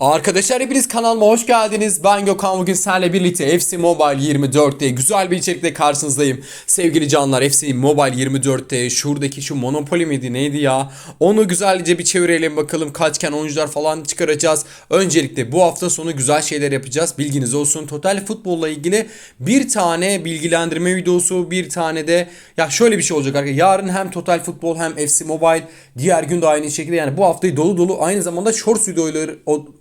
Arkadaşlar hepiniz kanalıma hoş geldiniz. Ben Gökhan bugün sizlerle birlikte FC Mobile 24'te güzel bir içerikle karşınızdayım. Sevgili canlar FC Mobile 24'te şuradaki şu Monopoly miydi neydi ya? Onu güzelce bir çevirelim bakalım kaçken oyuncular falan çıkaracağız. Öncelikle bu hafta sonu güzel şeyler yapacağız. Bilginiz olsun. Total futbolla ilgili bir tane bilgilendirme videosu bir tane de ya şöyle bir şey olacak arkadaşlar. Yarın hem Total Futbol hem FC Mobile diğer gün de aynı şekilde yani bu haftayı dolu dolu aynı zamanda shorts videoları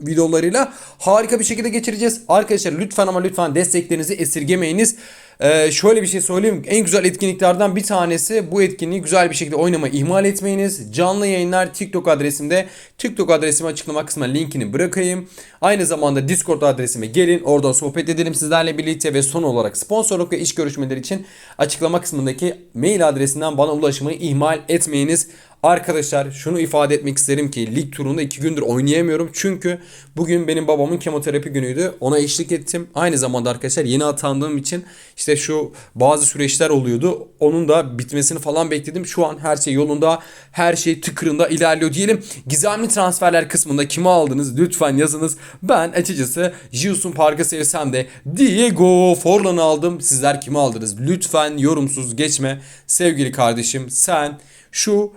videolarıyla harika bir şekilde geçireceğiz. Arkadaşlar lütfen ama lütfen desteklerinizi esirgemeyiniz. Ee, şöyle bir şey söyleyeyim. En güzel etkinliklerden bir tanesi bu etkinliği güzel bir şekilde oynamayı ihmal etmeyiniz. Canlı yayınlar TikTok adresimde. TikTok adresimi açıklama kısmına linkini bırakayım. Aynı zamanda Discord adresime gelin. Oradan sohbet edelim sizlerle birlikte ve son olarak sponsorluk ve iş görüşmeleri için açıklama kısmındaki mail adresinden bana ulaşmayı ihmal etmeyiniz. Arkadaşlar şunu ifade etmek isterim ki lig turunda 2 gündür oynayamıyorum. Çünkü bugün benim babamın kemoterapi günüydü. Ona eşlik ettim. Aynı zamanda arkadaşlar yeni atandığım için işte şu bazı süreçler oluyordu. Onun da bitmesini falan bekledim. Şu an her şey yolunda. Her şey tıkırında ilerliyor diyelim. Gizemli transferler kısmında kimi aldınız lütfen yazınız. Ben açıkçası Jiusun Park'ı sevsem de Diego Forlan'ı aldım. Sizler kimi aldınız? Lütfen yorumsuz geçme. Sevgili kardeşim sen şu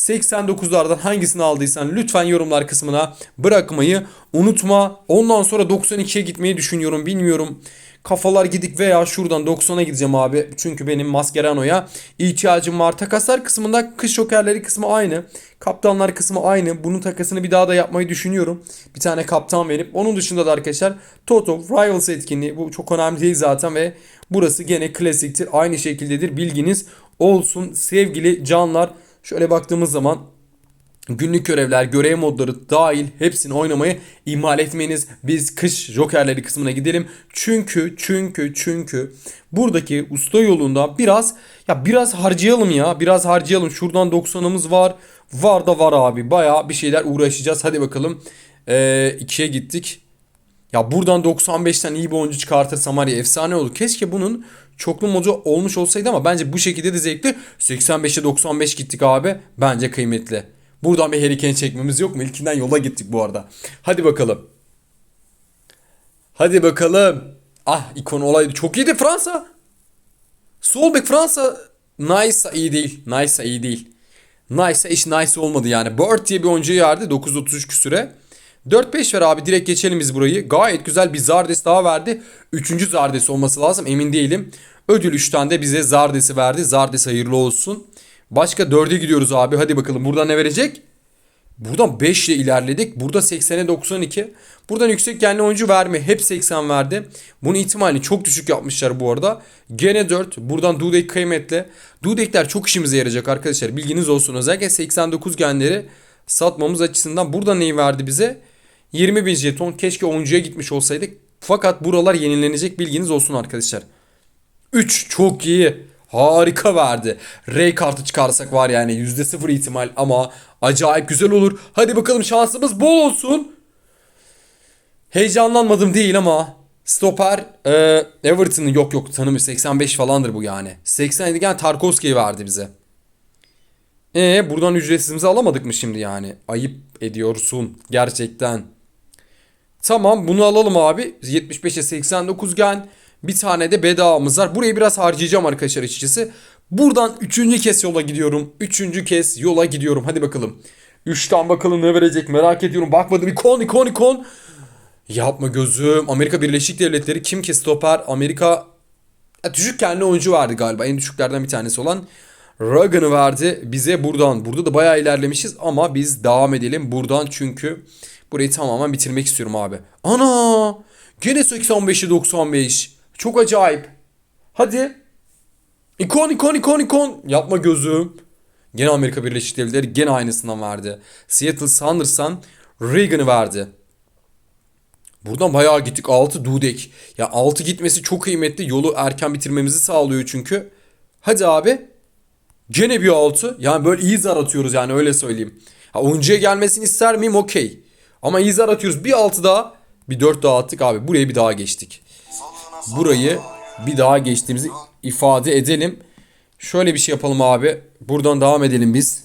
89'lardan hangisini aldıysan lütfen yorumlar kısmına bırakmayı unutma. Ondan sonra 92'ye gitmeyi düşünüyorum bilmiyorum. Kafalar gidik veya şuradan 90'a gideceğim abi. Çünkü benim Mascherano'ya ihtiyacım var. Takaslar kısmında kış jokerleri kısmı aynı. Kaptanlar kısmı aynı. Bunun takasını bir daha da yapmayı düşünüyorum. Bir tane kaptan verip. Onun dışında da arkadaşlar Toto Rivals etkinliği. Bu çok önemli değil zaten ve burası gene klasiktir. Aynı şekildedir. Bilginiz olsun sevgili canlar. Şöyle baktığımız zaman günlük görevler, görev modları dahil hepsini oynamayı ihmal etmeyiniz. Biz kış jokerleri kısmına gidelim. Çünkü çünkü çünkü buradaki usta yolunda biraz ya biraz harcayalım ya. Biraz harcayalım. Şuradan 90'ımız var. Var da var abi. Baya bir şeyler uğraşacağız. Hadi bakalım. Ee, ikiye gittik. Ya buradan 95'ten iyi bir oyuncu çıkartırsam var ya efsane olur. Keşke bunun çoklu modu olmuş olsaydı ama bence bu şekilde de zevkli. 85'e 95 gittik abi. Bence kıymetli. Buradan bir Harry çekmemiz yok mu? İlkinden yola gittik bu arada. Hadi bakalım. Hadi bakalım. Ah ikon olaydı. Çok iyiydi Fransa. Sol bek Fransa. Nice iyi değil. Nice iyi değil. Nice iş nice olmadı yani. Bird diye bir oyuncuyu verdi 933 küsüre. 4-5 ver abi direkt geçelim biz burayı. Gayet güzel bir Zardes daha verdi. Üçüncü Zardes olması lazım emin değilim. Ödül 3'ten de bize Zardes'i verdi. Zardes hayırlı olsun. Başka 4'e gidiyoruz abi. Hadi bakalım buradan ne verecek? Buradan 5 ile ilerledik. Burada 80'e 92. Buradan yüksek genli oyuncu verme. Hep 80 verdi. Bunun ihtimalini çok düşük yapmışlar bu arada. Gene 4. Buradan Dudek kıymetli. Dudekler çok işimize yarayacak arkadaşlar. Bilginiz olsun. Özellikle 89 genleri satmamız açısından. Burada neyi verdi bize? 20 bin jeton. Keşke oyuncuya gitmiş olsaydık. Fakat buralar yenilenecek bilginiz olsun arkadaşlar. 3 çok iyi. Harika verdi. Ray kartı çıkarsak var yani %0 ihtimal ama acayip güzel olur. Hadi bakalım şansımız bol olsun. Heyecanlanmadım değil ama stoper e, Everton'ın yok yok tanımı 85 falandır bu yani. 87 yani Tarkovski'yi verdi bize. E buradan ücretsizimizi alamadık mı şimdi yani? Ayıp ediyorsun gerçekten. Tamam bunu alalım abi. 75'e 89 gen. Bir tane de bedavamız var. Burayı biraz harcayacağım arkadaşlar açıkçası. Buradan üçüncü kez yola gidiyorum. Üçüncü kez yola gidiyorum. Hadi bakalım. Üçten bakalım ne verecek merak ediyorum. Bakmadım ikon ikon ikon. Yapma gözüm. Amerika Birleşik Devletleri kim ki stoper? Amerika ya, düşük kendi oyuncu vardı galiba. En düşüklerden bir tanesi olan. Ragan'ı verdi bize buradan. Burada da bayağı ilerlemişiz ama biz devam edelim buradan çünkü burayı tamamen bitirmek istiyorum abi. Ana! Gene 85'i 95. Çok acayip. Hadi. İkon ikon ikon ikon. Yapma gözüm. Gene Amerika Birleşik Devletleri gene aynısından verdi. Seattle Sounders'tan Reagan'ı verdi. Buradan bayağı gittik. 6 Dudek. Ya 6 gitmesi çok kıymetli. Yolu erken bitirmemizi sağlıyor çünkü. Hadi abi. Gene bir 6. Yani böyle iyi zar atıyoruz yani öyle söyleyeyim. Ha, oyuncuya gelmesini ister miyim? Okey. Ama iyi zar atıyoruz. Bir 6 daha. Bir 4 daha attık abi. Buraya bir daha geçtik. Burayı bir daha geçtiğimizi ifade edelim. Şöyle bir şey yapalım abi. Buradan devam edelim biz.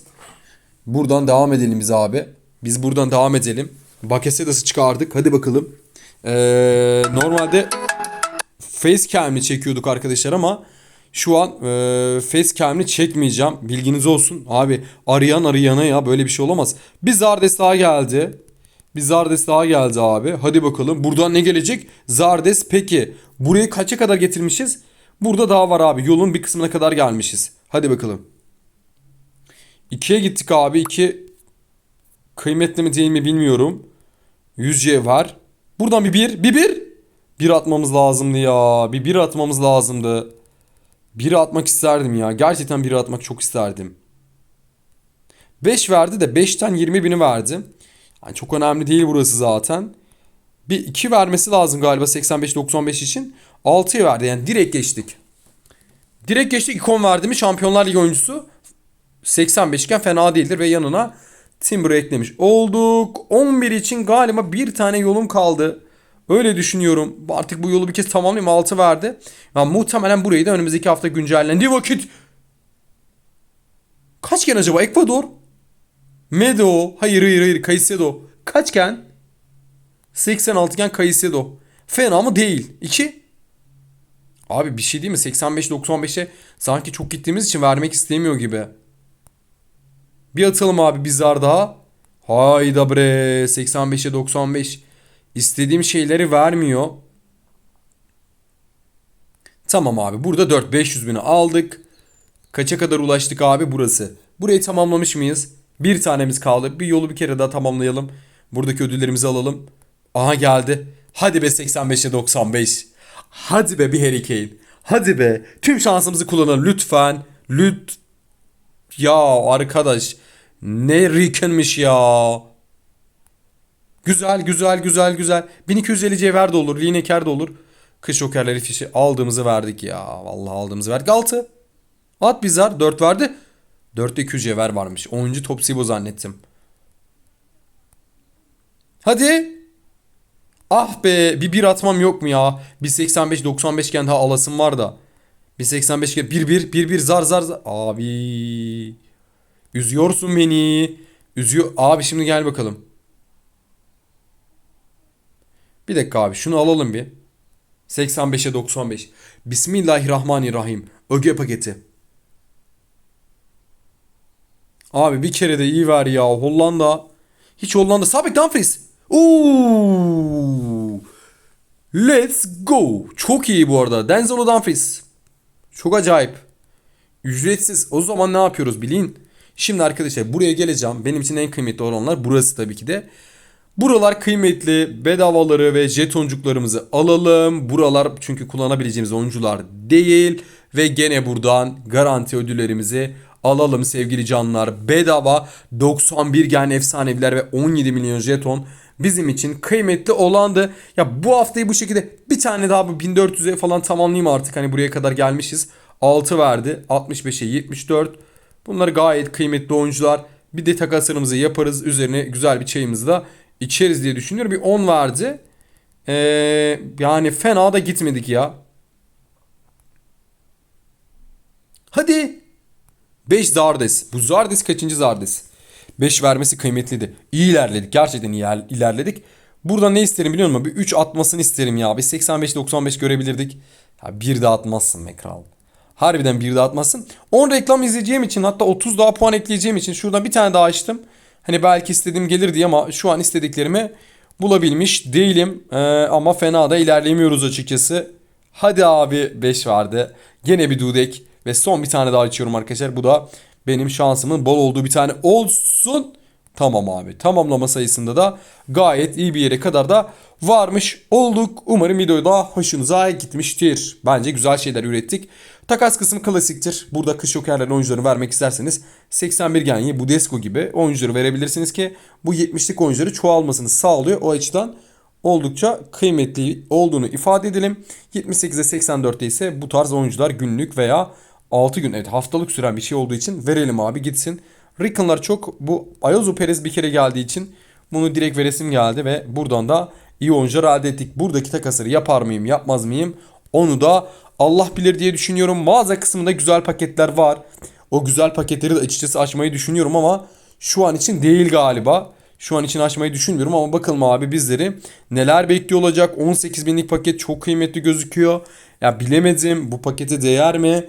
Buradan devam edelim biz abi. Biz buradan devam edelim. Bakasetas'ı çıkardık. Hadi bakalım. Ee, normalde facecam'li çekiyorduk arkadaşlar ama şu an e, facecam'li çekmeyeceğim. Bilginiz olsun. Abi arayan arayana ya böyle bir şey olamaz. Bir Zardes daha geldi. Bir Zardes daha geldi abi. Hadi bakalım. Buradan ne gelecek? Zardes peki. Burayı kaça kadar getirmişiz? Burada daha var abi. Yolun bir kısmına kadar gelmişiz. Hadi bakalım. 2'ye gittik abi. 2 kıymetli mi değil mi bilmiyorum. 100C var. Buradan bir bir. Bir bir. Bir atmamız lazımdı ya. Bir bir atmamız lazımdı. Bir atmak isterdim ya. Gerçekten bir atmak çok isterdim. 5 verdi de 5'ten 20 bini verdi. Yani çok önemli değil burası zaten. Bir 2 vermesi lazım galiba 85-95 için. 6'yı verdi yani direkt geçtik. Direkt geçtik ikon verdi mi Şampiyonlar Ligi oyuncusu 85 iken fena değildir ve yanına Timber'ı eklemiş olduk. 11 için galiba bir tane yolum kaldı. Öyle düşünüyorum. Artık bu yolu bir kez tamamlayayım. 6 verdi. Yani muhtemelen burayı da önümüzdeki hafta güncellendiği vakit. Kaçken acaba? Ekvador? Medo. Hayır hayır hayır. Caicedo. Kaçken? 86 iken Caicedo. Fena mı? Değil. 2. Abi bir şey değil mi? 85-95'e sanki çok gittiğimiz için vermek istemiyor gibi. Bir atalım abi bizler daha. Hayda bre 85'e 95. İstediğim şeyleri vermiyor. Tamam abi burada 4 500 bini aldık. Kaça kadar ulaştık abi burası. Burayı tamamlamış mıyız? Bir tanemiz kaldı. Bir yolu bir kere daha tamamlayalım. Buradaki ödüllerimizi alalım. Aha geldi. Hadi be 85'e 95. Hadi be bir Harry Kane. Hadi be. Tüm şansımızı kullanalım lütfen. Lüt. Ya arkadaş. Ne Riken'miş ya. Güzel güzel güzel güzel. 1250 cevher de olur. Lineker de olur. Kış jokerleri fişi aldığımızı verdik ya. Vallahi aldığımızı verdik. 6. At bizar 4 verdi. 4'te 200 cevher varmış. 10. top Sibo zannettim. Hadi. Ah be bir bir atmam yok mu ya? Bir 85 95 iken daha alasım var da. Bir 85 iken bir bir bir bir zar zar zar. Abi. Üzüyorsun beni. Üzüyor. Abi şimdi gel bakalım. Bir dakika abi şunu alalım bir. 85'e 95. Bismillahirrahmanirrahim. Öge paketi. Abi bir kere de iyi ver ya Hollanda. Hiç Hollanda. Sabek Dumfries. Oo. Let's go. Çok iyi bu arada. Denzel Dumfries. Çok acayip. Ücretsiz. O zaman ne yapıyoruz bilin. Şimdi arkadaşlar buraya geleceğim. Benim için en kıymetli olanlar burası tabii ki de. Buralar kıymetli. Bedavaları ve jetoncuklarımızı alalım. Buralar çünkü kullanabileceğimiz oyuncular değil. Ve gene buradan garanti ödüllerimizi alalım sevgili canlar. Bedava 91 gen efsaneviler ve 17 milyon jeton bizim için kıymetli olandı. Ya bu haftayı bu şekilde bir tane daha bu 1400'e falan tamamlayayım artık. Hani buraya kadar gelmişiz. 6 verdi. 65'e 74. Bunlar gayet kıymetli oyuncular. Bir de takaslarımızı yaparız. Üzerine güzel bir çayımızı da içeriz diye düşünüyorum. Bir 10 verdi. Ee, yani fena da gitmedik ya. Hadi. 5 Zardes. Bu Zardes kaçıncı Zardes? 5 vermesi kıymetliydi. İyi ilerledik. Gerçekten iyi ilerledik. Burada ne isterim biliyor musun? Bir 3 atmasını isterim ya. Bir 85-95 görebilirdik. Ya bir de atmazsın Mekral. Harbiden bir de atmazsın. 10 reklam izleyeceğim için hatta 30 daha puan ekleyeceğim için şuradan bir tane daha açtım. Hani belki istediğim gelir diye ama şu an istediklerimi bulabilmiş değilim. Ee, ama fena da ilerlemiyoruz açıkçası. Hadi abi 5 vardı. Gene bir dudek. Ve son bir tane daha açıyorum arkadaşlar. Bu da benim şansımın bol olduğu bir tane olsun. Tamam abi. Tamamlama sayısında da gayet iyi bir yere kadar da varmış olduk. Umarım video da hoşunuza gitmiştir. Bence güzel şeyler ürettik. Takas kısmı klasiktir. Burada kış jokerlerin oyuncularını vermek isterseniz 81 genyi Budesco gibi oyuncuları verebilirsiniz ki bu 70'lik oyuncuları çoğalmasını sağlıyor. O açıdan oldukça kıymetli olduğunu ifade edelim. 78'e 84'te ise bu tarz oyuncular günlük veya 6 gün evet haftalık süren bir şey olduğu için verelim abi gitsin. Rickon'lar çok bu Ayozo Perez bir kere geldiği için bunu direkt veresim geldi ve buradan da iyi oyuncular elde ettik. Buradaki takasları yapar mıyım yapmaz mıyım onu da Allah bilir diye düşünüyorum. Mağaza kısmında güzel paketler var. O güzel paketleri de açıkçası açmayı düşünüyorum ama şu an için değil galiba. Şu an için açmayı düşünmüyorum ama bakalım abi bizleri neler bekliyor olacak. 18 binlik paket çok kıymetli gözüküyor. Ya bilemedim bu pakete değer mi?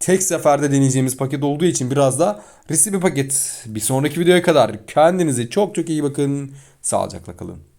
Tek seferde deneyeceğimiz paket olduğu için biraz da riskli bir paket. Bir sonraki videoya kadar kendinize çok çok iyi bakın. Sağlıcakla kalın.